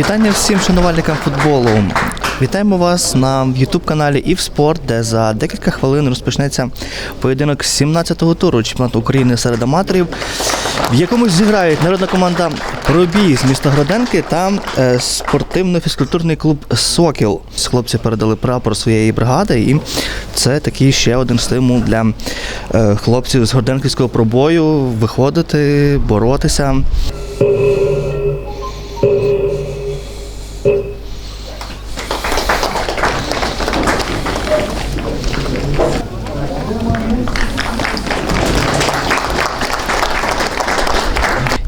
Вітання всім шанувальникам футболу. Вітаємо вас на youtube каналі «Івспорт», де за декілька хвилин розпочнеться поєдинок 17-го туру чемпіонату України серед аматорів, в якому зіграють народна команда Пробій з міста Гроденки та е, спортивно-фізкультурний клуб Сокіл. Хлопці передали прапор своєї бригади, і це такий ще один стимул для е, хлопців з Гроденківського пробою виходити, боротися.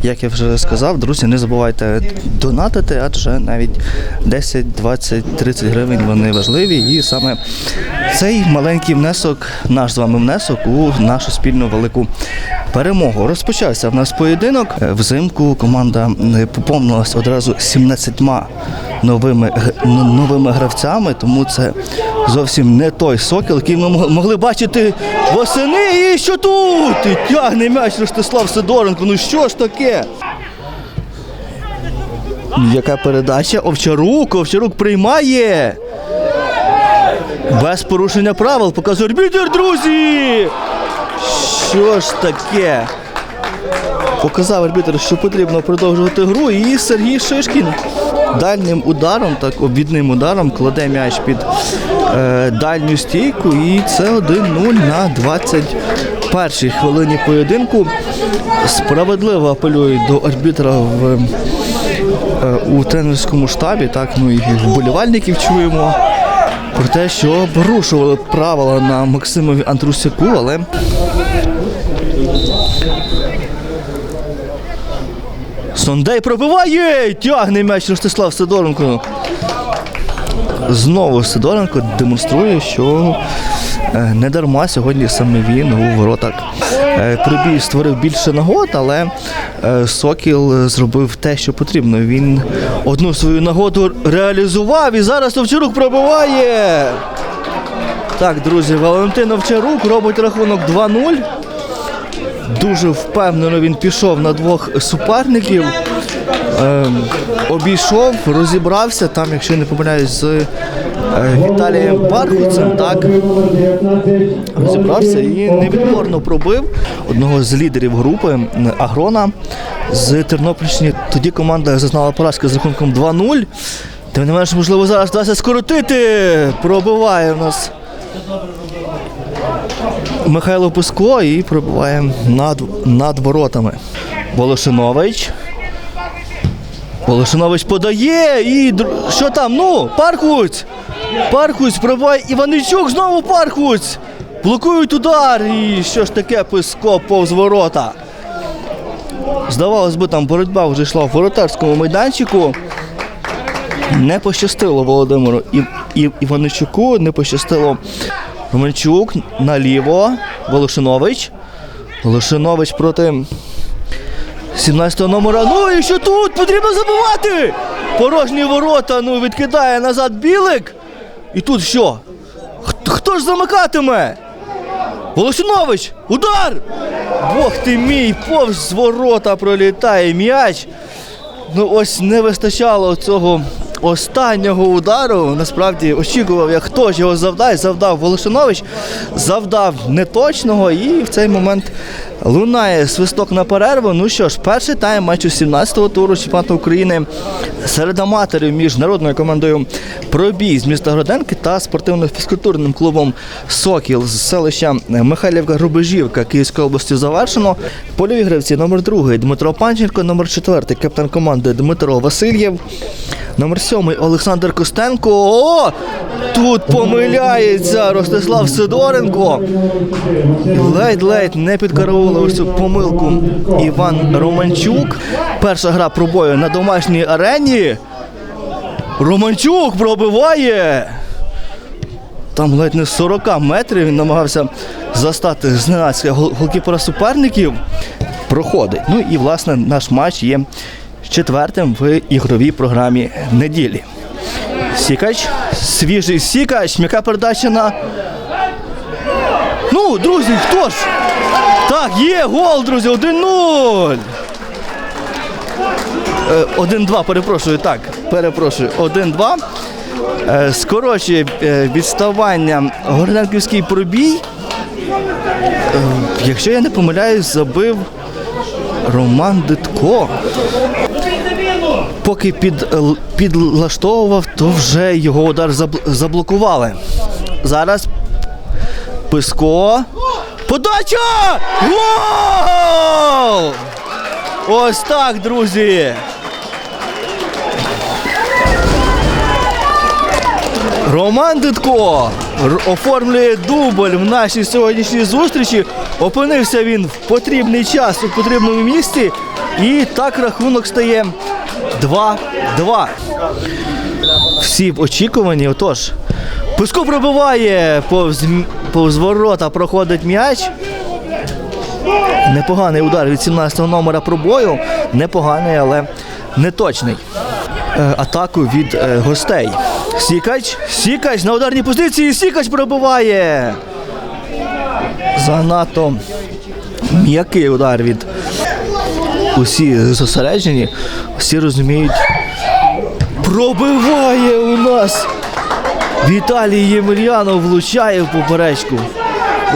Як я вже сказав, друзі, не забувайте донатити, адже навіть 10, 20, 30 гривень вони важливі. І саме цей маленький внесок, наш з вами внесок у нашу спільну велику перемогу. Розпочався в нас поєдинок. Е, Взимку команда е, поповнилась одразу 17 новими, новими гравцями, тому це зовсім не той сокіл, який ми могли бачити восени. І що тут? І тягне м'яч Ростислав Сидоренко. Ну що ж таке? Яка передача? Овчарук, Овчарук приймає. Без порушення правил показує арбітер, друзі! Що ж таке? Показав арбітр, що потрібно продовжувати гру, і Сергій Шишкін дальнім ударом, так обвідним ударом, кладе м'яч під е, дальню стійку. І це 1-0 на 21-й хвилині поєдинку. Справедливо апелюють до арбітра в, е, у тренерському штабі. Так, ну і вболівальників чуємо про те, що порушували правила на Максимові Антрусяку, але Сондей пробиває! Тягне м'яч Ростислав Сидоренко. Знову Сидоренко демонструє, що е, не дарма сьогодні саме він у воротах. Е, Прибій створив більше нагод, але е, Сокіл зробив те, що потрібно. Він одну свою нагоду реалізував і зараз Овчарук пробиває. Так, друзі, Валентин Овчарук робить рахунок 2-0. Дуже впевнено він пішов на двох суперників. Ем, обійшов, розібрався там, якщо не помиляюсь, з е, Віталієм Бархуцем, так розібрався і невідморно пробив одного з лідерів групи Агрона з Тернопільщини. Тоді команда зазнала поразки з рахунком 2-0. Тим не менш, можливо, зараз вдасться скоротити. Пробиває в нас Михайло Пуско і пробиває над, над воротами. Волошинович. Волошинович подає і що там? Ну, Пархуць! Пархуць пробиває Іваничук, знову Пархуць! Блокують удар. І що ж таке Писко повз ворота. Здавалось би, там боротьба вже йшла в воротарському майданчику. Не пощастило Володимиру Ів- Ів- Іваничуку, не пощастило Романчук наліво. Волошинович. Волошинович проти 17-го номера. Ну і що тут? Потрібно забивати! Порожні ворота, ну відкидає назад білик. І тут що? Хт- Хто ж замикатиме? Волошинович! Удар! Бог ти мій, повз з ворота пролітає м'яч. Ну ось не вистачало цього останнього удару. Насправді очікував, як хтось його завдає. Завдав Волошинович, завдав неточного, і в цей момент лунає свисток на перерву. Ну що ж, перший тайм матчу 17-го туру чемпіонату України серед аматорів між народною командою Пробій з міста Гроденки та спортивно-фізкультурним клубом Сокіл з селища Михайлівка Рубежівка Київської області завершено. Польові гравці номер другий Дмитро Панченко, номер четвертий капітан команди Дмитро Васильєв. Номер сьомий Олександр Костенко. О! Тут помиляється Ростислав Сидоренко. Ледь-ледь не підкараулив ось цю помилку Іван Романчук. Перша гра пробою на домашній арені. Романчук пробиває. Там ледь не 40 метрів він намагався застати зненацька гол- голкіпера суперників. Проходить. Ну і власне наш матч є четвертим в ігровій програмі неділі. Сікач, свіжий Сікач, м'яка передача на. Ну, друзі, хто ж? Так, є гол, друзі, 1-0. Е, 1-2, перепрошую, так. Перепрошую. 1-2. Е, Скорочує е, відставання Городенківський пробій. Е, Якщо я не помиляюсь, забив Роман Дитко. Поки під, підлаштовував, то вже його удар заблокували. Зараз Писко. Подача! Гол! Ось так, друзі. Роман Дитко оформлює дубль в нашій сьогоднішній зустрічі. Опинився він в потрібний час у потрібному місці. І так рахунок стає 2-2. Всі в очікуванні. Отож, Писко пробиває повз, повз ворота, проходить м'яч. Непоганий удар від 17-го номера пробою. Непоганий, але не точний. Е, Атаку від е, гостей. Сікач. Сікач на ударній позиції. Сікач пробиває. Занадто м'який удар від усі зосереджені. Всі розуміють. Пробиває у нас. Віталій Ємельянов влучає в поперечку.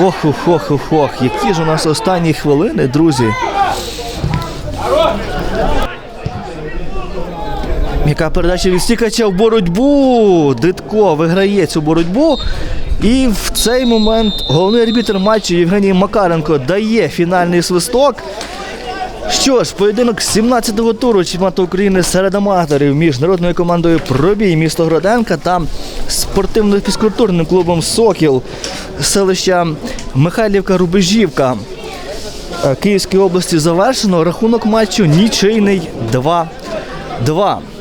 Ох, ох, ох, ох, ох. Які ж у нас останні хвилини, друзі. Яка передача від Стікача в боротьбу. Дитко виграє цю боротьбу. І в цей момент головний арбітр матчу Євгеній Макаренко дає фінальний свисток. Що ж, поєдинок 17-го туру чемпіонату України серед аматорів між командою Пробій місто Гроденка та спортивно-фізкультурним клубом Сокіл селища Михайлівка-Рубежівка е, Київської області завершено. Рахунок матчу нічийний 2-2.